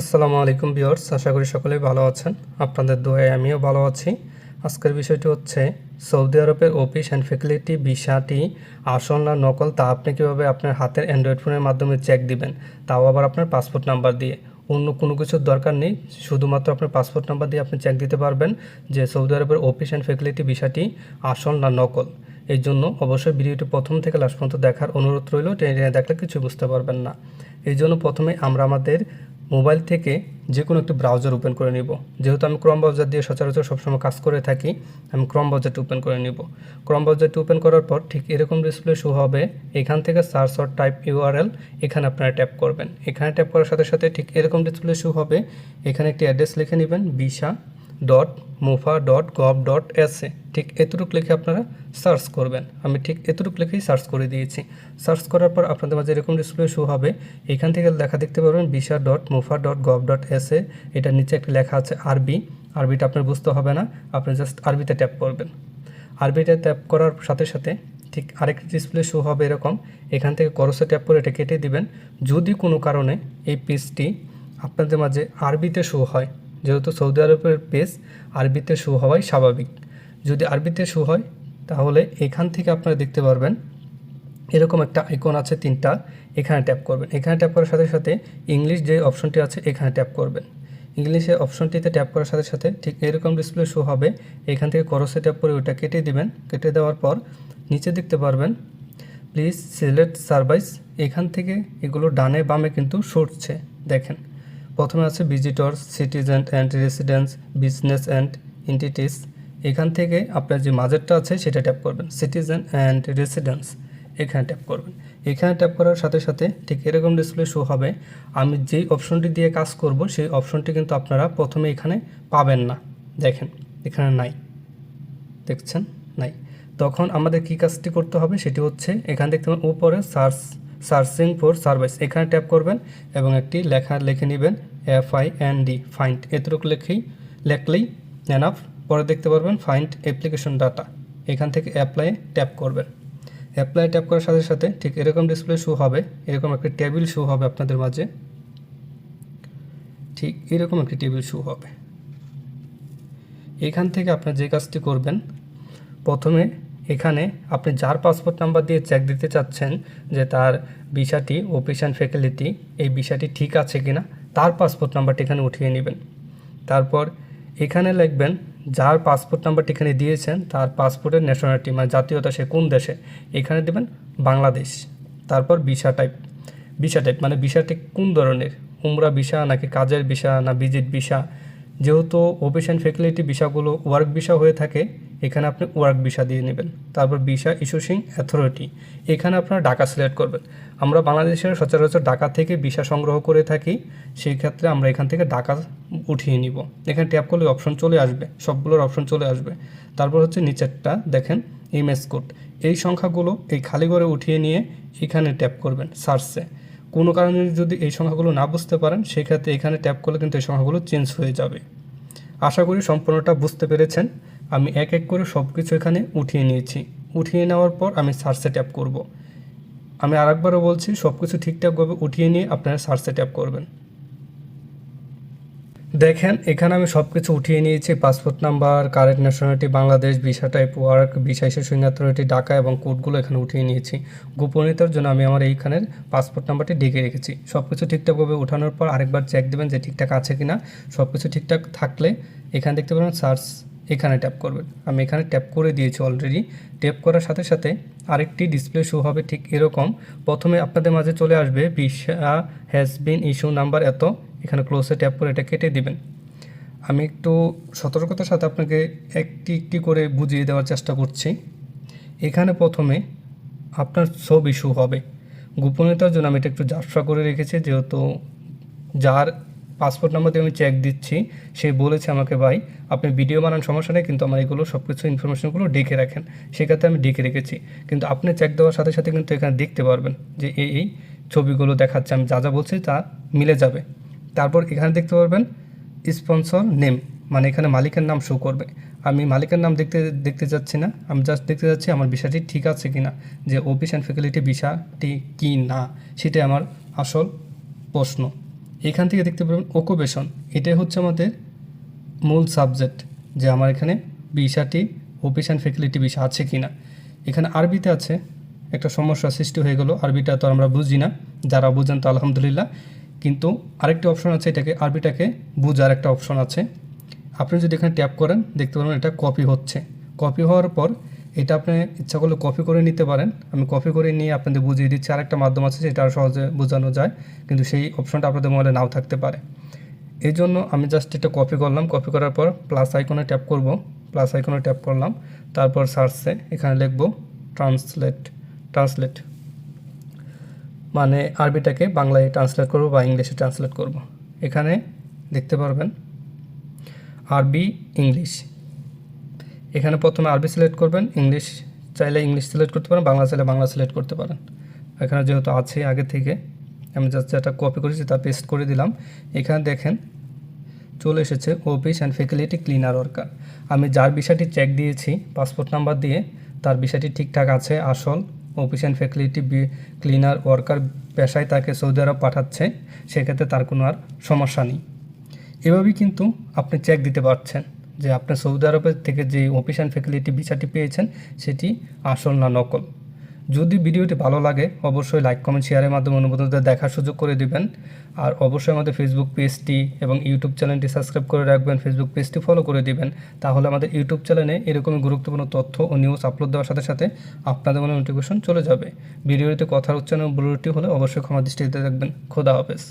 আসসালামু আলাইকুম বিয়র্স আশা করি সকলেই ভালো আছেন। আপনাদের দোয়ায় আমিও ভালো আছি। আজকের বিষয়টি হচ্ছে, সৌদি আরবের অফিস অ্যান্ড ফ্যাকিলিটি ভিসাটি আসল না নকল, তা আপনি কীভাবে আপনার হাতের অ্যান্ড্রয়েড ফোনের মাধ্যমে চেক দিবেন? তাও আবার আপনার পাসপোর্ট নাম্বার দিয়ে। অন্য কোনো কিছুর দরকার নেই, শুধুমাত্র আপনার পাসপোর্ট নাম্বার দিয়ে আপনি চেক দিতে পারবেন যে সৌদি আরবের অফিস অ্যান্ড ফ্যাকিলিটি ভিসাটি আসল না নকল। এই জন্য অবশ্যই ভিডিওটি প্রথম থেকে লাস্ট পর্যন্ত দেখার অনুরোধ রইল, টেনে দেখলে কিছু বুঝতে পারবেন না। এই জন্য প্রথমে আমরা আমাদের মোবাইল থেকে যে কোনো একটি ব্রাউজার ওপেন করে নিব। যেহেতু আমি ক্রম ব্রাউজার দিয়ে সচরাচর সবসময় কাজ করে থাকি, আমি ক্রম ব্রাউজারটি ওপেন করে নিব। ক্রম ব্রাউজারটি ওপেন করার পর ঠিক এরকম ডিসপ্লে শো হবে। এখান থেকে সার্চ অর টাইপ ইউআরএল এখানে আপনারা ট্যাপ করবেন। এখানে ট্যাপ করার সাথে সাথে ঠিক এরকম ডিসপ্লে শো হবে। এখানে একটি অ্যাড্রেস লিখে নেবেন visa dot mofa dot gov dot S A ঠিক এতটুকু লিখে আপনারা সার্চ করবেন। আমি ঠিক এতটুকু লিখেই সার্চ করে দিয়েছি। সার্চ করার পর আপনাদের মাঝে এরকম ডিসপ্লে শো হবে। এখান থেকে লেখা দেখতে পারবেন visa dot mofa dot gov dot S A এটার নিচে একটা লেখা আছে আরবি। আরবিটা আপনার বুঝতে হবে না। আপনি জাস্ট আরবিতে ট্যাপ করবেন। আরবিতে ট্যাপ করার সাথে সাথে ঠিক আরেকটি ডিসপ্লে শো হবে এরকম। এখান থেকে করসে ট্যাপ করে এটা কেটে দিবেন। যদি কোনো কারণে এই পেজটি আপনাদের মাঝে আরবিতে শো হয় যেহেতু সৌদি আরবের পেজ আরবিতে শো হওয়াই স্বাভাবিক। যদি আরবিতে শো হয়, তাহলে এখান থেকে আপনারা দেখতে পারবেন, এরকম একটা আইকন আছে তিনটা, এখানে ট্যাপ করবেন। এখানে ট্যাপ করার সাথে সাথে ইংলিশ যে অপশনটি আছে, এখানে ট্যাপ করবেন। ইংলিশের অপশনটিতে ট্যাপ করার সাথে সাথে ঠিক এরকম ডিসপ্লে শো হবে, এখান থেকে করসে ট্যাপ করে ওটা কেটে দিবেন। কেটে দেওয়ার পর নিচে দেখতে পারবেন প্লিজ সিলেক্ট সার্ভাইস এখান থেকে এগুলো ডানে বামে কিন্তু সরছে, দেখেন। প্রথমে আছে visitors citizen and residence business and entities এখান থেকে আপনার যে মাঝেরটা আছে, সেটা ট্যাপ করবেন। সিটিজেন অ্যান্ড রেসিডেন্স এখানে ট্যাপ করবেন। এখানে ট্যাপ করার সাথে সাথে ঠিক এরকম ডিসপ্লে শো হবে। আমি যেই অপশনটি দিয়ে কাজ করব, সেই অপশনটি কিন্তু আপনারা প্রথমে এখানে পাবেন না। দেখেন, এখানে নাই। দেখছেন? নাই। তখন আমাদের কী কাজটি করতে হবে? সেটি হচ্ছে, এখান থেকে উপরে সার্চ সার্চিং ফর সার্ভিস এখানে ট্যাপ করবেন এবং একটি লেখা লিখে নেবেন F I N D find এতটুকু লেখেই লেখলেই এনাফ পরে দেখতে পারবেন ফাইন্ড অ্যাপ্লিকেশন ডাটা এখান থেকে অ্যাপ্লাই ট্যাপ করবেন। অ্যাপ্লাই ট্যাপ করার সাথে সাথে ঠিক এরকম ডিসপ্লে শো হবে, এরকম একটি টেবিল শো হবে আপনাদের মাঝে। ঠিক এরকম একটি টেবিল শো হবে। এখান থেকে আপনার যে কাজটি করবেন, প্রথমে এখানে আপনি যার পাসপোর্ট নাম্বার দিয়ে চেক দিতে চাচ্ছেন যে তার ভিসাটি অফিস অ্যান্ড ফ্যাকাল্টি এই ভিসাটি ঠিক আছে কিনা, তার পাসপোর্ট নাম্বারটি এখানে উঠিয়ে নেবেন। তারপর এখানে লিখবেন, যার পাসপোর্ট নাম্বারটি এখানে দিয়েছেন, তার পাসপোর্টের ন্যাশনালিটি মানে জাতীয়তা সে কোন দেশে? এখানে দেবেন, বাংলাদেশ। তারপর ভিসা টাইপ ভিসা টাইপ মানে ভিসাটি কোন ধরনের? উমরা ভিসা নাকি কাজের ভিসা না ভিজিট ভিসা যেহেতু অফিস অ্যান্ড ফ্যাকাল্টি ভিসাগুলো ওয়ার্ক ভিসা হয়ে থাকে এখানে আপনি ওয়ার্ক ভিসা দিয়ে নেবেন। তারপর ভিসা ইস্যুসিং অ্যাথরিটি এখানে আপনারা ঢাকা সিলেক্ট করবেন। আমরা বাংলাদেশের সচরাচর ঢাকা থেকে ভিসা সংগ্রহ করে থাকি, সেই ক্ষেত্রে আমরা এখান থেকে ঢাকা উঠিয়ে নিব। এখানে ট্যাপ করলে অপশন চলে আসবে, সবগুলোর অপশন চলে আসবে। তারপর হচ্ছে নিচেরটা দেখেন ইমেজ কোড এই সংখ্যাগুলো এই খালি ঘরে উঠিয়ে নিয়ে এখানে ট্যাপ করবেন সার্চে কোনো কারণে যদি এই সংখ্যাগুলো না বুঝতে পারেন, সেক্ষেত্রে এখানে ট্যাপ করলে কিন্তু এই সংখ্যাগুলো চেঞ্জ হয়ে যাবে। আশা করি সম্পূর্ণটা বুঝতে পেরেছেন। আমি এক এক করে সব কিছু এখানে উঠিয়ে নিয়েছি। উঠিয়ে নেওয়ার পর আমি সার্চে ট্যাপ করব। আমি আরেকবারও বলছি সব কিছু ঠিকঠাকভাবে উঠিয়ে নিয়ে আপনারা সার্চে ট্যাপ করবেন। দেখেন, এখানে আমি সব কিছু উঠিয়ে নিয়েছি। Passport number, current nationality, Bangladesh, visa type work, visa authority Dhaka এবং কোডগুলো এখানে উঠিয়ে নিয়েছি। গোপনীয়তার জন্য আমি আমার এইখানের পাসপোর্ট নাম্বারটি ডেকে রেখেছি। সব কিছু ঠিকঠাকভাবে উঠানোর পর আরেকবার চেক দেবেন যে ঠিকঠাক আছে কি না সব কিছু ঠিকঠাক থাকলে এখানে দেখতে পাবেন সার্চ এখানে ট্যাপ করবেন আমি এখানে ট্যাপ করে দিয়েছি অলরেডি ট্যাপ করার সাথে সাথে আরেকটি ডিসপ্লে শো হবে ঠিক এরকম। প্রথমে আপনাদের মাঝে চলে আসবে visa has been issue number এত। এখানে ক্লোজে ট্যাপ করে এটা কেটে দিবেন। আমি একটু সতর্কতার সাথে আপনাকে একটি একটি করে বুঝিয়ে দেওয়ার চেষ্টা করছি। এখানে প্রথমে আপনার ছবি শো হবে। গোপনীয়তার জন্য আমি এটা একটু জাফরা করে রেখেছি, যেহেতু যার পাসপোর্ট নাম্বার দিয়ে আমি চেক দিচ্ছি। সে বলেছে আমাকে, ভাই, আপনি ভিডিও বানান, সমস্যা নেই, কিন্তু আমার এগুলো সব কিছু ইনফরমেশনগুলো ডেকে রাখেন। সেক্ষেত্রে আমি ডেকে রেখেছি। কিন্তু আপনি চেক দেওয়ার সাথে সাথে কিন্তু এখানে দেখতে পারবেন যে এই এই ছবিগুলো দেখাচ্ছে। আমি যা যা বলছি তা মিলে যাবে। তারপর এখানে দেখতে পারবেন স্পন্সর নেম মানে এখানে মালিকের নাম শো করবে। আমি মালিকের নাম দেখতে দেখতে যাচ্ছি না। আমি জাস্ট দেখতে যাচ্ছি আমার বিষয়টি ঠিক আছে কি না যে অফিস অ্যান্ড ফ্যাকাল্টি বিষয়টি কি না, সেটাই আমার আসল প্রশ্ন। এখান থেকে দেখতে পাবেন ওকুপেশন এটাই হচ্ছে আমাদের মূল সাবজেক্ট যে আমার এখানে বিষাটি অফিস ফ্যাকাল্টি বিষয় আছে কি না এখানে আরবিতে আছে, একটা সমস্যা সৃষ্টি হয়ে গেল। আরবিটা তো আমরা বুঝি না, যারা বুঝেন তো আলহামদুলিল্লাহ। কিন্তু আরেকটি অপশন আছে, এটাকে, আরবিটাকে বুঝার একটা অপশন আছে। আপনি যদি এখানে ট্যাপ করেন, দেখতে পাবেন এটা কপি হচ্ছে। কপি হওয়ার পর এটা আপনি ইচ্ছা করলে কপি করে নিতে পারেন। আমি কপি করে নিয়ে আপনাদের বুঝিয়ে দিচ্ছি, আরেকটা মাধ্যম আছে আরও সহজে বোঝানো যায়, কিন্তু সেই অপশনটা আপনাদের মোবাইলে নাও থাকতে পারে। এই জন্য আমি জাস্ট এটা কপি করলাম। কপি করার পর প্লাস আইকনে ট্যাপ করব। প্লাস আইকনে ট্যাপ করলাম। তারপর সার্চে এখানে লিখব ট্রান্সলেট ট্রান্সলেট মানে আরবিটাকে বাংলায় ট্রান্সলেট করব বা ইংলিশে ট্রান্সলেট করব। এখানে দেখতে পারবেন, আরবি, ইংলিশ। এখানে প্রথমে আরবি সিলেক্ট করবেন ইংলিশ চাইলে ইংলিশ সিলেক্ট করতে পারেন, বাংলা চাইলে বাংলা সিলেক্ট করতে পারেন। এখানে যেহেতু আছে আগে থেকে, আমি জাস্ট যেটা কপি করেছি তা পেস্ট করে দিলাম। এখানে দেখেন, চলে এসেছে office and faculty cleaner worker আমি যার বিষয়টি চেক দিয়েছি পাসপোর্ট নাম্বার দিয়ে, তার বিষয়টি ঠিকঠাক আছে, আসল office and faculty cleaner worker পেশায় তাকে সৌদি আরব পাঠাচ্ছে, সেক্ষেত্রে তার কোনো আর সমস্যা নেই। এভাবেই কিন্তু আপনি চেক দিতে পারছেন। যে আপনি সৌদি আরবের থেকে যে অফিস অ্যান্ড ফ্যাকাল্টি ভিসাটি পেয়েছেন, সেটি আসল না নকল। যদি ভিডিওটি ভালো লাগে, অবশ্যই লাইক কমেন্ট শেয়ারের মাধ্যমে অনুমোদনদের দেখার সুযোগ করে দিবেন। আর অবশ্যই আমাদের ফেসবুক পেজটি এবং ইউটিউব চ্যানেলটি সাবস্ক্রাইব করে রাখবেন ফেসবুক পেজটি ফলো করে দিবেন। তাহলে আমাদের ইউটিউব চ্যানেলে এরকমই গুরুত্বপূর্ণ তথ্য ও নিউজ আপলোড দেওয়ার সাথে সাথে আপনাদের মনে নোটিফিকেশন চলে যাবে। ভিডিওটিতে কথার উচ্চারণ ব্লুটি হলে অবশ্যই ক্ষমা দৃষ্টিতে দেখবেন। খোদা হাফেজ।